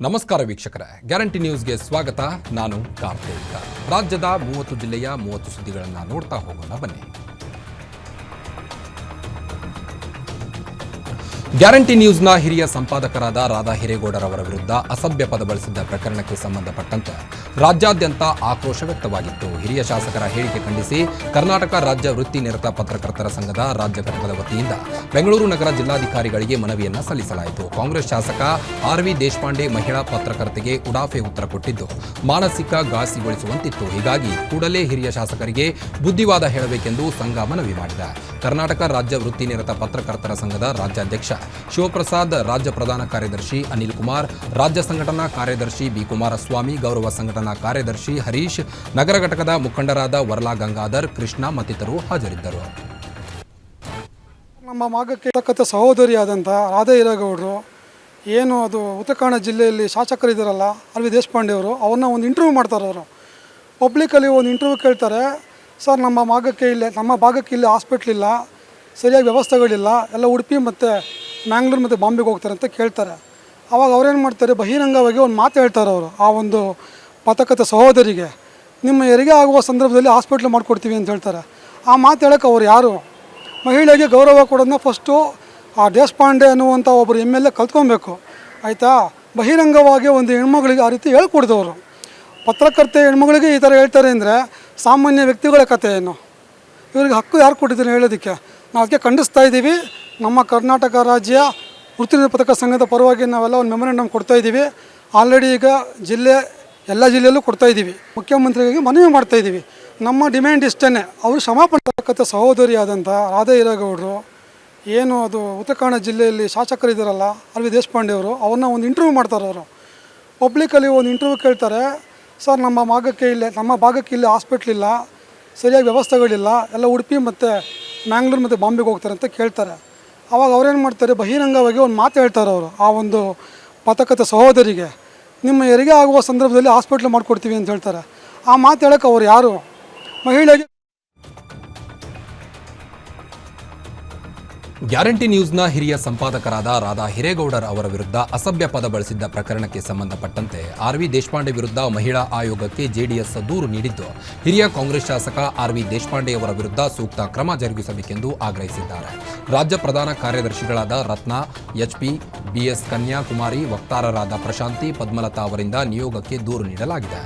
ನಮಸ್ಕಾರ ವೀಕ್ಷಕರೇ. ಗ್ಯಾರಂಟಿ ನ್ಯೂಸ್ಗೆ ಸ್ವಾಗತ. ನಾನು ಕಾರ್ತಿಕ್. ರಾಜ್ಯದ ಮೂವತ್ತು ಜಿಲ್ಲೆಯ ಮೂವತ್ತು ಸುದ್ದಿಗಳನ್ನು ನೋಡ್ತಾ ಹೋಗೋಣ ಬನ್ನಿ. ಗ್ಯಾರಂಟಿ ನ್ಯೂಸ್ನ ಹಿರಿಯ ಸಂಪಾದಕರಾದ ರಾಧಾ ಹಿರೇಗೌಡರವರ ವಿರುದ್ಧ ಅಸಭ್ಯ ಪದ ಬಳಸಿದ್ದ ಪ್ರಕರಣಕ್ಕೆ ಸಂಬಂಧಪಟ್ಟಂತೆ ರಾಜ್ಯಾದ್ಯಂತ ಆಕ್ರೋಶ ವ್ಯಕ್ತವಾಗಿತ್ತು. ಹಿರಿಯ ಶಾಸಕರ ಹೇಳಿಕೆ ಖಂಡಿಸಿ ಕರ್ನಾಟಕ ರಾಜ್ಯ ವೃತ್ತಿ ನಿರತ ಪತ್ರಕರ್ತರ ಸಂಘದ ರಾಜ್ಯ ಘಟಕದ ವತಿಯಿಂದ ಬೆಂಗಳೂರು ನಗರ ಜಿಲ್ಲಾಧಿಕಾರಿಗಳಿಗೆ ಮನವಿಯನ್ನು ಸಲ್ಲಿಸಲಾಯಿತು. ಕಾಂಗ್ರೆಸ್ ಶಾಸಕ ಆರ್ ವಿ ದೇಶಪಾಂಡೆ ಮಹಿಳಾ ಪತ್ರಕರ್ತೆಗೆ ಉಡಾಫೆ ಉತ್ತರ ಕೊಟ್ಟಿದ್ದು, ಮಾನಸಿಕ ಘಾಸಿಗೊಳಿಸುವಂತಿತ್ತು. ಹೀಗಾಗಿ ಕೂಡಲೇ ಹಿರಿಯ ಶಾಸಕರಿಗೆ ಬುದ್ಧಿವಾದ ಹೇಳಬೇಕೆಂದು ಸಂಘ ಮನವಿ ಮಾಡಿದೆ. ಕರ್ನಾಟಕ ರಾಜ್ಯ ವೃತ್ತಿ ನಿರತ ಪತ್ರಕರ್ತರ ಸಂಘದ ರಾಜ್ಯಾಧ್ಯಕ್ಷ ಶಿವಪ್ರಸಾದ್, ರಾಜ್ಯ ಪ್ರಧಾನ ಕಾರ್ಯದರ್ಶಿ ಅನಿಲ್ ಕುಮಾರ್, ರಾಜ್ಯ ಸಂಘಟನಾ ಕಾರ್ಯದರ್ಶಿ ಬಿ ಕುಮಾರಸ್ವಾಮಿ, ಗೌರವ ಸಂಘಟನಾ ಕಾರ್ಯದರ್ಶಿ ಹರೀಶ್, ನಗರ ಘಟಕದ ಮುಖಂಡರಾದ ವರ್ಲಾ ಗಂಗಾಧರ್, ಕೃಷ್ಣ ಮತ್ತಿತರರು ಹಾಜರಿದ್ದರು. ನಮ್ಮ ಮಾಗಕ್ಕೆ ತಕ್ಕಂಥ ಸಹೋದರಿಯಾದಂಥ ರಾಧಾ ಇರಗೌಡರು ಏನು ಅದು ಉತ್ತರ ಕನ್ನಡ ಜಿಲ್ಲೆಯಲ್ಲಿ ಶಾಸಕರಿದ್ದಾರಲ್ಲ ಇದ್ದಾರಲ್ಲ ವಿ ದೇಶಪಾಂಡೆ ಅವರು ಅವ್ರನ್ನ ಒಂದು ಇಂಟರ್ವ್ಯೂ ಮಾಡ್ತಾರೆ ಅವರು ಪಬ್ಲಿಕಲ್ಲಿ ಒಂದು ಇಂಟರ್ವ್ಯೂ ಕೇಳ್ತಾರೆ ಸರ್, ನಮ್ಮ ಭಾಗಕ್ಕೆ ಇಲ್ಲಿ ನಮ್ಮ ಭಾಗಕ್ಕೆ ಇಲ್ಲಿ ಹಾಸ್ಪಿಟ್ಲ್ ಇಲ್ಲ, ಸರಿಯಾಗಿ ವ್ಯವಸ್ಥೆಗಳಿಲ್ಲ, ಎಲ್ಲ ಉಡುಪಿ ಮತ್ತು ಮ್ಯಾಂಗ್ಳೂರು ಮತ್ತು ಬಾಂಬೆಗೆ ಹೋಗ್ತಾರೆ ಅಂತ ಕೇಳ್ತಾರೆ. ಆವಾಗ ಅವ್ರೇನು ಮಾಡ್ತಾರೆ, ಬಹಿರಂಗವಾಗಿ ಒಂದು ಮಾತು ಹೇಳ್ತಾರೆ ಅವರು, ಆ ಒಂದು ಪತಕದ ಸಹೋದರಿಗೆ. ನಿಮ್ಮ ಹೆರಿಗೆ ಆಗುವ ಸಂದರ್ಭದಲ್ಲಿ ಹಾಸ್ಪಿಟ್ಲ್ ಮಾಡಿಕೊಡ್ತೀವಿ ಅಂತ ಹೇಳ್ತಾರೆ. ಆ ಮಾತು ಹೇಳೋಕೆ ಅವ್ರು ಯಾರು? ಮಹಿಳೆಗೆ ಗೌರವ ಕೊಡೋದನ್ನ ಫಸ್ಟು ಆ ದೇಶಪಾಂಡೆ ಅನ್ನುವಂಥ ಒಬ್ಬರು ಎಂ ಎಲ್ ಎ ಕಲ್ತ್ಕೊಬೇಕು. ಆಯಿತಾ? ಬಹಿರಂಗವಾಗಿ ಒಂದು ಹೆಣ್ಮಗಳಿಗೆ ಆ ರೀತಿ ಹೇಳ್ಕೊಡ್ದವರು. ಪತ್ರಕರ್ತೆ ಹೆಣ್ಮಗಳಿಗೆ ಈ ಥರ ಹೇಳ್ತಾರೆ ಅಂದರೆ ಸಾಮಾನ್ಯ ವ್ಯಕ್ತಿಗಳ ಕಥೆ ಏನು ಇವರಿಗೆ ಹಕ್ಕು ಯಾರು ಕೊಟ್ಟಿದ್ದೀನಿ ಹೇಳೋದಕ್ಕೆ? ನಾವು ಅದಕ್ಕೆ ಖಂಡಿಸ್ತಾ ಇದ್ದೀವಿ. ನಮ್ಮ ಕರ್ನಾಟಕ ರಾಜ್ಯ ವೃತ್ತಿ ಪತ್ರಕ ಸಂಘದ ಪರವಾಗಿ ನಾವೆಲ್ಲ ಒಂದು ಮೆಮೊರೆಂಡಮ್ ಕೊಡ್ತಾ ಇದ್ದೀವಿ. ಆಲ್ರೆಡಿ ಈಗ ಜಿಲ್ಲೆ, ಎಲ್ಲ ಜಿಲ್ಲೆಯಲ್ಲೂ ಕೊಡ್ತಾ ಇದ್ದೀವಿ. ಮುಖ್ಯಮಂತ್ರಿಗಳಿಗೆ ಮನವಿ ಮಾಡ್ತಾ ಇದ್ದೀವಿ. ನಮ್ಮ ಡಿಮ್ಯಾಂಡ್ ಇಷ್ಟೇ ಅವರು ಕ್ಷಮಾಪಣೆ ಸಹೋದರಿ ಸಹೋದರಿಯಾದಂಥ ರಾಧಾ ಹಿರೇಗೌಡರು ಏನು ಅದು ಉತ್ತರ ಕನ್ನಡ ಜಿಲ್ಲೆಯಲ್ಲಿ ಶಾಸಕರಿದ್ದಾರಲ್ಲ ಅರವಿ ದೇಶಪಾಂಡೆ ಅವರು, ಅವ್ರನ್ನ ಒಂದು ಇಂಟರ್ವ್ಯೂ ಮಾಡ್ತಾರೆ ಅವರು. ಪಬ್ಲಿಕಲ್ಲಿ ಒಂದು ಇಂಟರ್ವ್ಯೂ ಕೇಳ್ತಾರೆ. ಸರ್, ನಮ್ಮ ಭಾಗಕ್ಕೆ ಇಲ್ಲಿ ನಮ್ಮ ಭಾಗಕ್ಕೆ ಇಲ್ಲಿ ಹಾಸ್ಪಿಟ್ಲ್ ಇಲ್ಲ, ಸರಿಯಾಗಿ ವ್ಯವಸ್ಥೆಗಳಿಲ್ಲ, ಎಲ್ಲ ಉಡುಪಿ ಮತ್ತು ಮ್ಯಾಂಗ್ಳೂರು ಮತ್ತು ಬಾಂಬೆಗೆ ಹೋಗ್ತಾರೆ ಅಂತ ಕೇಳ್ತಾರೆ. ಆವಾಗ ಅವ್ರೇನು ಮಾಡ್ತಾರೆ, ಬಹಿರಂಗವಾಗಿ ಒಂದು ಮಾತು ಹೇಳ್ತಾರೆ ಅವರು, ಆ ಒಂದು ಪತಕದ ಸಹೋದರಿಗೆ. ನಿಮ್ಮ ಹೆರಿಗೆ ಆಗುವ ಸಂದರ್ಭದಲ್ಲಿ ಹಾಸ್ಪಿಟ್ಲ್ ಮಾಡಿಕೊಡ್ತೀವಿ ಅಂತ ಹೇಳ್ತಾರೆ. ಆ ಮಾತು ಹೇಳೋಕೆ ಅವ್ರು ಯಾರು? ಮಹಿಳೆಗೆ ಗ್ಯಾರಂಟಿ ನ್ಯೂಸ್ನ ಹಿರಿಯ ಸಂಪಾದಕರಾದ ರಾಧಾ ಹಿರೇಗೌಡರ್ ಅವರ ವಿರುದ್ಧ ಅಸಭ್ಯ ಪದ ಬಳಸಿದ್ದ ಪ್ರಕರಣಕ್ಕೆ ಸಂಬಂಧಪಟ್ಟಂತೆ ಆರ್ ವಿ ದೇಶಪಾಂಡೆ ವಿರುದ್ಧ ಮಹಿಳಾ ಆಯೋಗಕ್ಕೆ ಜೆಡಿಎಸ್ ದೂರು ನೀಡಿದ್ದು, ಹಿರಿಯ ಕಾಂಗ್ರೆಸ್ ಶಾಸಕ ಆರ್ ವಿ ದೇಶಪಾಂಡೆ ಅವರ ವಿರುದ್ಧ ಸೂಕ್ತ ಕ್ರಮ ಜರುಗಿಸಬೇಕೆಂದು ಆಗ್ರಹಿಸಿದ್ದಾರೆ. ರಾಜ್ಯ ಪ್ರಧಾನ ಕಾರ್ಯದರ್ಶಿಗಳಾದ ರತ್ನ ಎಚ್ಪಿ ಬಿಎಸ್ ಕನ್ಯಾಕುಮಾರಿ, ವಕ್ತಾರರಾದ ಪ್ರಶಾಂತಿ, ಪದ್ಮಲತಾ ಅವರಿಂದ ನಿಯೋಗಕ್ಕೆ ದೂರು ನೀಡಲಾಗಿದೆ.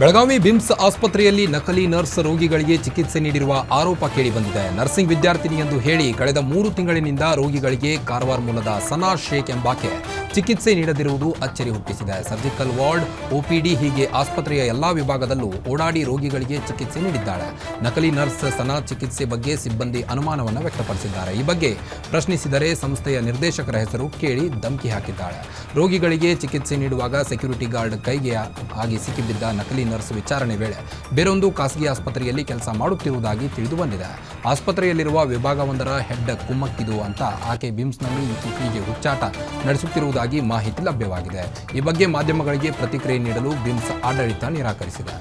ಬೆಳಗಾವಿ ಬಿಮ್ಸ್ ಆಸ್ಪತ್ರೆಯಲ್ಲಿ ನಕಲಿ ನರ್ಸ್ ರೋಗಿಗಳಿಗೆ ಚಿಕಿತ್ಸೆ ನೀಡಿರುವ ಆರೋಪ ಕೇಳಿಬಂದಿದೆ. ನರ್ಸಿಂಗ್ ವಿದ್ಯಾರ್ಥಿನಿ ಎಂದು ಹೇಳಿ, ಕಳೆದ ಮೂರು ತಿಂಗಳಿನಿಂದ ರೋಗಿಗಳಿಗೆ ಕಾರವಾರ ಮೂಲದ ಸನಾ ಶೇಖ್ ಎಂಬಾಕೆ ಚಿಕಿತ್ಸೆ ನೀಡದಿರುವುದು ಅಚ್ಚರಿ ಹುಟ್ಟಿಸಿದೆ. ಸರ್ಜಿಕಲ್ ವಾರ್ಡ್ ಒಪಿಡಿ ಹೀಗೆ ಆಸ್ಪತ್ರೆಯ ಎಲ್ಲಾ ವಿಭಾಗದಲ್ಲೂ ಓಡಾಡಿ ರೋಗಿಗಳಿಗೆ ಚಿಕಿತ್ಸೆ ನೀಡಿದ್ದಾಳೆ. ನಕಲಿ ನರ್ಸ್ ಸನಾ ಚಿಕಿತ್ಸೆ ಬಗ್ಗೆ ಸಿಬ್ಬಂದಿ ಅನುಮಾನವನ್ನು ವ್ಯಕ್ತಪಡಿಸಿದ್ದಾರೆ. ಈ ಬಗ್ಗೆ ಪ್ರಶ್ನಿಸಿದರೆ ಸಂಸ್ಥೆಯ ನಿರ್ದೇಶಕರ ಹೆಸರು ಕೇಳಿ ಧಮಕಿ ಹಾಕಿದ್ದಾಳೆ. ರೋಗಿಗಳಿಗೆ ಚಿಕಿತ್ಸೆ ನೀಡುವಾಗ ಸೆಕ್ಯೂರಿಟಿ ಗಾರ್ಡ್ ಕೈಗೆ ಆಗಿ ಸಿಕ್ಕಿಬಿದ್ದ ನಕಲಿ ನರ್ಸ್ ವಿಚಾರಣೆ ವೇಳೆ ಬೇರೊಂದು ಖಾಸಗಿ ಆಸ್ಪತ್ರೆಯಲ್ಲಿ ಕೆಲಸ ಮಾಡುತ್ತಿರುವುದಾಗಿ ತಿಳಿದು ಬಂದಿದೆ ಆಸ್ಪತ್ರೆಯಲ್ಲಿರುವ ವಿಭಾಗವೊಂದರ ಹೆಡ್ ಕುಮ್ಮಕ್ಕಿದು ಅಂತ ಆಕೆ ಬಿಮ್ಸ್ನಲ್ಲಿ ಹೀಗೆ ಹುಚ್ಚಾಟ ನಡೆಸುತ್ತಿರುವುದಾಗಿ ಮಾಹಿತಿ ಲಭ್ಯವಾಗಿದೆ. ಈ ಬಗ್ಗೆ ಮಾಧ್ಯಮಗಳಿಗೆ ಪ್ರತಿಕ್ರಿಯೆ ನೀಡಲು ಬಿಮ್ಸ್ ಆಡಳಿತ ನಿರಾಕರಿಸಿದೆ.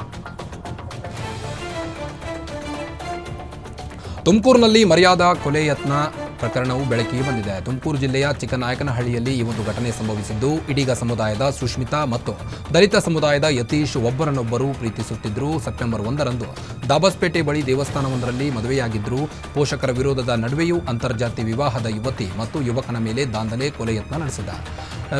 ತುಮಕೂರಿನಲ್ಲಿ ಮರ್ಯಾದಾ ಕೊಲೆ ಯತ್ನ ಪ್ರಕರಣವು ಬೆಳಕಿಗೆ ಬಂದಿದೆ. ತುಮಕೂರು ಜಿಲ್ಲೆಯ ಚಿಕ್ಕನಾಯಕನಹಳ್ಳಿಯಲ್ಲಿ ಈ ಒಂದು ಘಟನೆ ಸಂಭವಿಸಿದ್ದು ಇಡೀಗ ಸಮುದಾಯದ ಸುಷ್ಮಿತಾ ಮತ್ತು ದಲಿತ ಸಮುದಾಯದ ಯತೀಶ್ ಒಬ್ಬರನ್ನೊಬ್ಬರು ಪ್ರೀತಿಸುತ್ತಿದ್ದರು ಸೆಪ್ಟೆಂಬರ್ ಒಂದರಂದು ದಾಬಸ್ಪೇಟೆ ಬಳಿ ದೇವಸ್ಥಾನವೊಂದರಲ್ಲಿ ಮದುವೆಯಾಗಿದ್ದರು ಪೋಷಕರ ವಿರೋಧದ ನಡುವೆಯೂ ಅಂತರ್ಜಾತಿ ವಿವಾಹದ ಯುವತಿ ಮತ್ತು ಯುವಕನ ಮೇಲೆ ದಾಂಧಲೆ, ಕೊಲೆ ಯತ್ನ ನಡೆಸಿದ.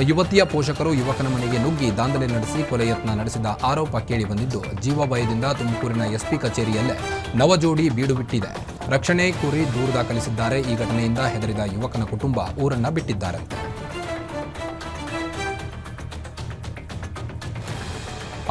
ಯುವತಿಯ ಪೋಷಕರು ಯುವಕನ ಮನೆಗೆ ನುಗ್ಗಿ ದಾಂಧಲೆ ನಡೆಸಿ ಕೊಲೆಯತ್ನ ನಡೆಸಿದ ಆರೋಪ ಕೇಳಿಬಂದಿದ್ದು, ಜೀವ ಭಯದಿಂದ ತುಮಕೂರಿನ ಎಸ್ಪಿ ಕಚೇರಿಯಲ್ಲೇ ನವಜೋಡಿ ಬೀಡು ಬಿಟ್ಟಿದೆ. ರಕ್ಷಣೆ ಕೋರಿ ದೂರು ದಾಖಲಿಸಿದ್ದಾರೆ. ಈ ಘಟನೆಯಿಂದ ಹೆದರಿದ ಯುವಕನ ಕುಟುಂಬ ಊರನ್ನ ಬಿಟ್ಟಿದ್ದಾರಂತೆ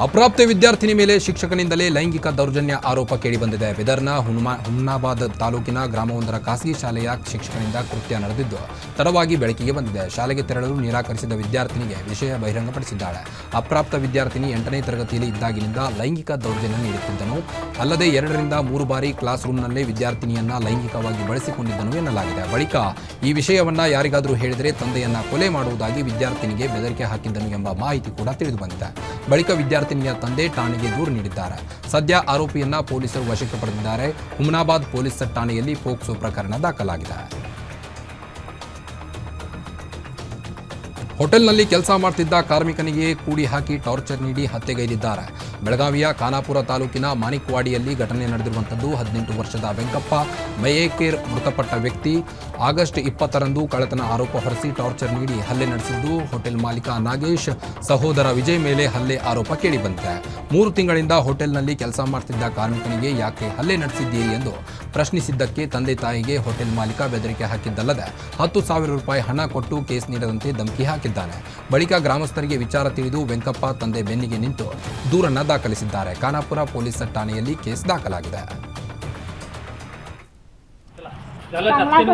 ಅಪ್ರಾಪ್ತ ವಿದ್ಯಾರ್ಥಿನಿ ಮೇಲೆ ಶಿಕ್ಷಕನಿಂದಲೇ ಲೈಂಗಿಕ ದೌರ್ಜನ್ಯ ಆರೋಪ ಕೇಳಿಬಂದಿದೆ. ಬಿದರ್ನ ಹುನ್ಮಾ, ಹುಮ್ನಾಬಾದ್ ತಾಲೂಕಿನ ಗ್ರಾಮವೊಂದರ ಖಾಸಗಿ ಶಾಲೆಯ ಶಿಕ್ಷಕನಿಂದ ಕೃತ್ಯ ನಡೆದಿದ್ದು, ತಡವಾಗಿ ಬೆಳಕಿಗೆ ಬಂದಿದೆ. ಶಾಲೆಗೆ ತೆರಳಲು ನಿರಾಕರಿಸಿದ ವಿದ್ಯಾರ್ಥಿನಿಗೆ ವಿಷಯ ಬಹಿರಂಗಪಡಿಸಿದ್ದಾಳೆ. ಅಪ್ರಾಪ್ತ ವಿದ್ಯಾರ್ಥಿನಿ ಎಂಟನೇ ತರಗತಿಯಲ್ಲಿ ಇದ್ದಾಗಿನಿಂದ ಲೈಂಗಿಕ ದೌರ್ಜನ್ಯ ನೀಡುತ್ತಿದ್ದನು. ಅಲ್ಲದೆ ಎರಡರಿಂದ ಮೂರು ಬಾರಿ ಕ್ಲಾಸ್ ರೂಮ್ನಲ್ಲೇ ವಿದ್ಯಾರ್ಥಿನಿಯನ್ನ ಲೈಂಗಿಕವಾಗಿ ಬಳಸಿಕೊಂಡಿದ್ದನು ಎನ್ನಲಾಗಿದೆ. ಬಳಿಕ ಈ ವಿಷಯವನ್ನ ಯಾರಿಗಾದರೂ ಹೇಳಿದರೆ ತಂದೆಯನ್ನ ಕೊಲೆ ಮಾಡುವುದಾಗಿ ವಿದ್ಯಾರ್ಥಿನಿಗೆ ಬೆದರಿಕೆ ಹಾಕಿದ್ದನು ಎಂಬ ಮಾಹಿತಿ ಕೂಡ ತಿಳಿದು ಬಂದಿದೆ ಬಳಿಕ ವಿದ್ಯಾರ್ಥಿನಿಯ ತಂದೆ ಠಾಣೆಗೆ ದೂರು ನೀಡಿದ್ದಾರೆ. ಸದ್ಯ ಆರೋಪಿಯನ್ನ ಪೊಲೀಸರು ವಶಕ್ಕೆ ಪಡೆದಿದ್ದಾರೆ. ಹುಮನಾಬಾದ್ ಪೊಲೀಸ್ ಠಾಣೆಯಲ್ಲಿ ಪೋಕ್ಸೋ ಪ್ರಕರಣ ದಾಖಲಾಗಿದೆ. ಹೋಟೆಲ್ನಲ್ಲಿ ಕೆಲಸ ಮಾಡ್ತಿದ್ದ ಕಾರ್ಮಿಕನಿಗೆ ಕೂಡಿ ಹಾಕಿ ಟಾರ್ಚರ್ ನೀಡಿ ಹತ್ಯೆಗೈದಿದ್ದಾರೆ. ಬೆಳಗಾವಿಯ ಖಾನಾಪುರ ತಾಲೂಕಿನ ಮಾಣಿಕ್ವಾಡಿಯಲ್ಲಿ ಘಟನೆ ನಡೆದಿರುವಂಥದ್ದು ಹದಿನೆಂಟು ವರ್ಷದ ವೆಂಕಪ್ಪ ಮಯೇಕೇರ್ ಮೃತಪಟ್ಟ ವ್ಯಕ್ತಿ ಆಗಸ್ಟ್ ಇಪ್ಪತ್ತರಂದು ಕಳತನ ಆರೋಪ ಹೊರಿಸಿ ಟಾರ್ಚರ್ ನೀಡಿ ಹಲ್ಲೆ ನಡೆಸಿದ್ದು ಹೋಟೆಲ್ ಮಾಲೀಕ ನಾಗೇಶ್, ಸಹೋದರ ವಿಜಯ್ ಮೇಲೆ ಹಲ್ಲೆ ಆರೋಪ ಕೇಳಿಬಂದಿದೆ. ಮೂರು ತಿಂಗಳಿಂದ ಹೋಟೆಲ್ನಲ್ಲಿ ಕೆಲಸ ಮಾಡ್ತಿದ್ದ ಕಾರ್ಮಿಕನಿಗೆ ಯಾಕೆ ಹಲ್ಲೆ ನಡೆಸಿದ್ದೀರಿ ಎಂದು ಪ್ರಶ್ನಿಸಿದ್ದಕ್ಕೆ ತಂದೆ ತಾಯಿಗೆ ಹೋಟೆಲ್ ಮಾಲೀಕ ಬೆದರಿಕೆ ಹಾಕಿದ್ದಲ್ಲದೆ ಹತ್ತು ಸಾವಿರ ರೂಪಾಯಿ ಹಣ ಕೊಟ್ಟು ಕೇಸ್ ನೀಡದಂತೆ ಧಮಕಿ ಹಾಕಿದ್ದಾನೆ. ಬಳಿಕ ಗ್ರಾಮಸ್ಥರಿಗೆ ವಿಚಾರ ತಿಳಿದು ವೆಂಕಪ್ಪ ತಂದೆ ಬೆನ್ನಿಗೆ ನಿಂತು ದೂರನ್ನು ದಾಖಲಿಸಿದ್ದಾರೆ. ಖಾನಾಪುರ ಪೊಲೀಸ್ ಠಾಣೆಯಲ್ಲಿ ಕೇಸ್ ದಾಖಲಾಗಿದೆ. काय तुम्ही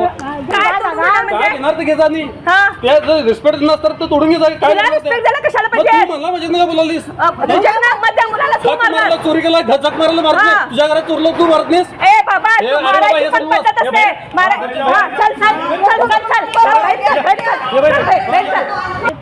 काय म्हणजे घेणार ते घेता नाही हा ते रिस्पेक्ट नसतं तर तोडून घेता काय तुला घेणार ते? respect द्यायला कशाला मग पाहिजे? तू मला म्हणजे नाही बोलालीस अ, तुझ्या नाकमध्ये मुलाला तू झक मारणार. चोरी केला झक मारायला मारत नाही हा. तुझ्या घरात चोरलं तू मारत नाहीस ए बाबा हे तू अरे बाबा, मारायची हे पण सर्व- पद्धत हे असते बाई- मारा- हा, चल चल चल चल चल चल बैठ चल, बैठ चल. हे बाई- चल, बैठ, बैठ चल.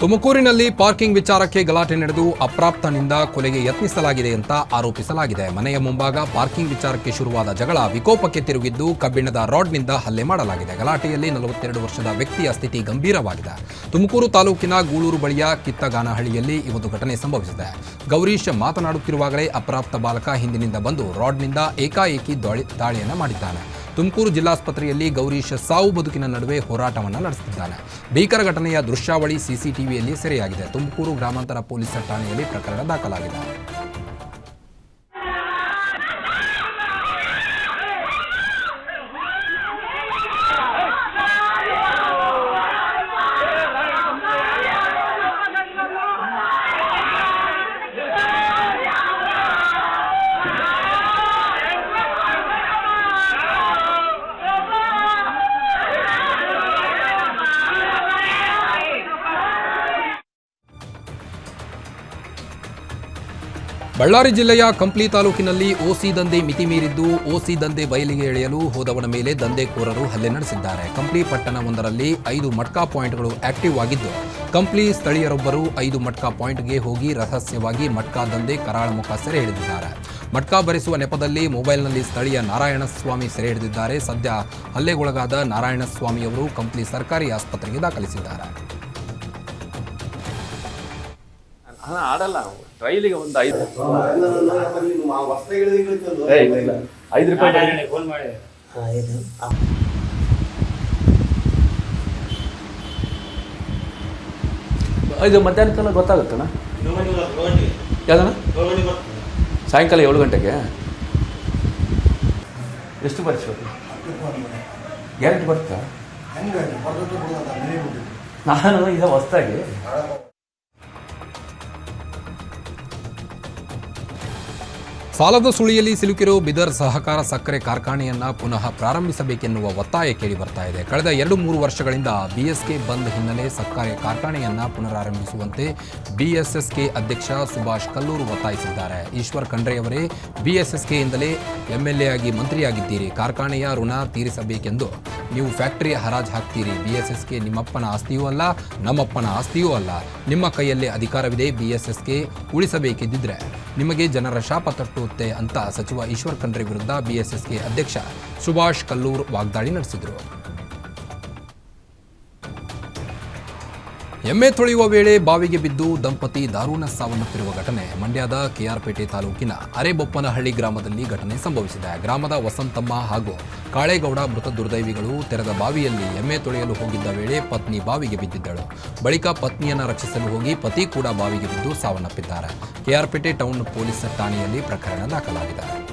ತುಮಕೂರಿನಲ್ಲಿ ಪಾರ್ಕಿಂಗ್ ವಿಚಾರಕ್ಕೆ ಗಲಾಟೆ ನಡೆದು ಅಪ್ರಾಪ್ತನಿಂದ ಕೊಲೆಗೆ ಯತ್ನಿಸಲಾಗಿದೆ ಅಂತ ಆರೋಪಿಸಲಾಗಿದೆ. ಮನೆಯ ಮುಂಭಾಗ ಪಾರ್ಕಿಂಗ್ ವಿಚಾರಕ್ಕೆ ಶುರುವಾದ ಜಗಳ ವಿಕೋಪಕ್ಕೆ ತಿರುಗಿದ್ದು ಕಬ್ಬಿಣದ ರಾಡ್ನಿಂದ ಹಲ್ಲೆ ಮಾಡಲಾಗಿದೆ. ಗಲಾಟೆಯಲ್ಲಿ ನಲವತ್ತೆರಡು ವರ್ಷದ ವ್ಯಕ್ತಿಯ ಸ್ಥಿತಿ ಗಂಭೀರವಾಗಿದೆ. ತುಮಕೂರು ತಾಲೂಕಿನ ಗೂಳೂರು ಬಳಿಯ ಕಿತ್ತಗಾನಹಳ್ಳಿಯಲ್ಲಿ ಈ ಒಂದು ಘಟನೆ ಸಂಭವಿಸಿದೆ. ಗೌರೀಶ್ ಮಾತನಾಡುತ್ತಿರುವಾಗಲೇ ಅಪ್ರಾಪ್ತ ಬಾಲಕ ಹಿಂದಿನಿಂದ ಬಂದು ರಾಡ್ನಿಂದ ಏಕಾಏಕಿ ದಾಳಿ, ದಾಳಿಯನ್ನು ಮಾಡಿದ್ದಾನೆ. ತುಮಕೂರು ಜಿಲ್ಲಾಸ್ಪತ್ರೆಯಲ್ಲಿ ಗೌರೀಶ್ ಸಾವು ಬದುಕಿನ ನಡುವೆ ಹೋರಾಟವನ್ನು ನಡೆಸುತ್ತಿದ್ದಾನೆ. ಭೀಕರ ಘಟನೆಯ ದೃಶ್ಯಾವಳಿ ಸಿಸಿಟಿವಿಯಲ್ಲಿ ಸೆರೆಯಾಗಿದೆ. ತುಮಕೂರು ಗ್ರಾಮಾಂತರ ಪೊಲೀಸ್ ಠಾಣೆಯಲ್ಲಿ ಪ್ರಕರಣ ದಾಖಲಾಗಿದೆ. ಬಳ್ಳಾರಿ ಜಿಲ್ಲೆಯ ಕಂಪ್ಲಿ ತಾಲೂಕಿನಲ್ಲಿ ಓಸಿ ದಂಧೆ ಮಿತಿ ಮೀರಿದ್ದು ಓಸಿ ದಂಧೆ ಬಯಲಿಗೆ ಎಳೆಯಲು ಹೋದವನ ಮೇಲೆ ದಂಧೆಕೋರರು ಹಲ್ಲೆ ನಡೆಸಿದ್ದಾರೆ. ಕಂಪ್ಲಿ ಪಟ್ಟಣವೊಂದರಲ್ಲಿ ಐದು ಮಟ್ಕಾ ಪಾಯಿಂಟ್ಗಳು ಆಕ್ಟಿವ್ ಆಗಿದ್ದು, ಕಂಪ್ಲಿ ಸ್ಥಳೀಯರೊಬ್ಬರು ಐದು ಮಟ್ಕಾ ಪಾಯಿಂಟ್ಗೆ ಹೋಗಿ ರಹಸ್ಯವಾಗಿ ಮಟ್ಕಾ ದಂಧೆ ಕರಾಳಮುಖ ಸೆರೆ ಹಿಡಿದಿದ್ದಾರೆ. ಮಟ್ಕಾ ಬರೆಸುವ ನೆಪದಲ್ಲಿ ಮೊಬೈಲ್ನಲ್ಲಿ ಸ್ಥಳೀಯ ನಾರಾಯಣಸ್ವಾಮಿ ಸೆರೆ ಹಿಡಿದಿದ್ದಾರೆ. ಸದ್ಯ ಹಲ್ಲೆಗೊಳಗಾದ ನಾರಾಯಣಸ್ವಾಮಿಯವರು ಕಂಪ್ಲಿ ಸರ್ಕಾರಿ ಆಸ್ಪತ್ರೆಗೆ ದಾಖಲಿಸಿದ್ದಾರೆ. ಟ್ರೈಲಿಗೆ ಒಂದು ಐದು ಐದು ರೂಪಾಯಿ ಇದು. ಮಧ್ಯಾಹ್ನ ಕಾಲ ಗೊತ್ತಾಗುತ್ತಣ್ಣ? ಯಾವ್ದಣ್ಣ? ಸಾಯಂಕಾಲ ಏಳು ಗಂಟೆಗೆ? ಎಷ್ಟು ಬರ್ಸೋದು ಗ್ಯಾರಂಟಿ ಬರ್ತಾ ನಾನು ಈಗ ಹೊಸ್ದಾಗಿ. ಸಾಲದ ಸುಳಿಯಲ್ಲಿ ಸಿಲುಕಿರೋ ಬಿದರ್ ಸಹಕಾರ ಸಕ್ಕರೆ ಕಾರ್ಖಾನೆಯನ್ನ ಪುನಃ ಪ್ರಾರಂಭಿಸಬೇಕೆನ್ನುವ ಒತ್ತಾಯ ಕೇಳಿ ಬರ್ತಾ ಇದೆ. ಕಳೆದ ಎರಡು ಮೂರು ವರ್ಷಗಳಿಂದ ಬಿಎಸ್ಕೆ ಬಂದ್ ಹಿನ್ನೆಲೆ ಸಕ್ಕರೆ ಕಾರ್ಖಾನೆಯನ್ನ ಪುನರಾರಂಭಿಸುವಂತೆ ಬಿಎಸ್ಎಸ್ಕೆ ಅಧ್ಯಕ್ಷ ಸುಭಾಷ್ ಕಲ್ಲೂರು ಒತ್ತಾಯಿಸಿದ್ದಾರೆ. ಈಶ್ವರ್ ಖಂಡ್ರೆಯವರೇ, ಬಿಎಸ್ಎಸ್ಕೆಯಿಂದಲೇ ಎಂಎಲ್ಎ ಆಗಿ ಮಂತ್ರಿಯಾಗಿದ್ದೀರಿ. ಕಾರ್ಖಾನೆಯ ಋಣ ತೀರಿಸಬೇಕೆಂದು ನೀವು ಫ್ಯಾಕ್ಟರಿ ಹರಾಜು ಹಾಕ್ತೀರಿ. ಬಿಎಸ್ಎಸ್ಕೆ ನಿಮ್ಮಪ್ಪನ ಆಸ್ತಿಯೂ ಅಲ್ಲ, ನಮ್ಮಪ್ಪನ ಆಸ್ತಿಯೂ ಅಲ್ಲ. ನಿಮ್ಮ ಕೈಯಲ್ಲಿ ಅಧಿಕಾರವಿದೆ. ಬಿಎಸ್ಎಸ್ಕೆ ಉಳಿಸಬೇಕಿದ್ದಿದ್ರೆ ನಿಮಗೆ ಜನರ ಶಾಪ ತಟ್ಟುತ್ತೆ ಅಂತ ಸಚಿವ ಈಶ್ವರ್ ಖಂಡ್ರೆ ವಿರುದ್ಧ ಬಿಎಸ್ಎಸ್ಕೆ ಅಧ್ಯಕ್ಷ ಸುಭಾಷ್ ಕಲ್ಲೂರ್ ವಾಗ್ದಾಳಿ ನಡೆಸಿದರು. ಎಮ್ಮೆ ತೊಳೆಯುವ ವೇಳೆ ಬಾವಿಗೆ ಬಿದ್ದು ದಂಪತಿ ದಾರುಣ ಸಾವನ್ನಪ್ಪಿರುವ ಘಟನೆ. ಮಂಡ್ಯದ ಕೆಆರ್ಪೇಟೆ ತಾಲೂಕಿನ ಅರೆಬೊಪ್ಪನಹಳ್ಳಿ ಗ್ರಾಮದಲ್ಲಿ ಘಟನೆ ಸಂಭವಿಸಿದೆ. ಗ್ರಾಮದ ವಸಂತಮ್ಮ ಹಾಗೂ ಕಾಳೇಗೌಡ ಮೃತ ದುರ್ದೈವಿಗಳು ತೆರೆದ ಬಾವಿಯಲ್ಲಿ ಎಮ್ಮೆ ತೊಳೆಯಲು ಹೋಗಿದ್ದ ವೇಳೆ ಪತ್ನಿ ಬಾವಿಗೆ ಬಿದ್ದಿದ್ದಳು. ಬಳಿಕ ಪತ್ನಿಯನ್ನು ರಕ್ಷಿಸಲು ಹೋಗಿ ಪತಿ ಕೂಡ ಬಾವಿಗೆ ಬಿದ್ದು ಸಾವನ್ನಪ್ಪಿದ್ದಾರೆ. ಕೆಆರ್ಪೇಟೆ ಟೌನ್ ಪೊಲೀಸ್ ಠಾಣೆಯಲ್ಲಿ ಪ್ರಕರಣ ದಾಖಲಾಗಿದೆ.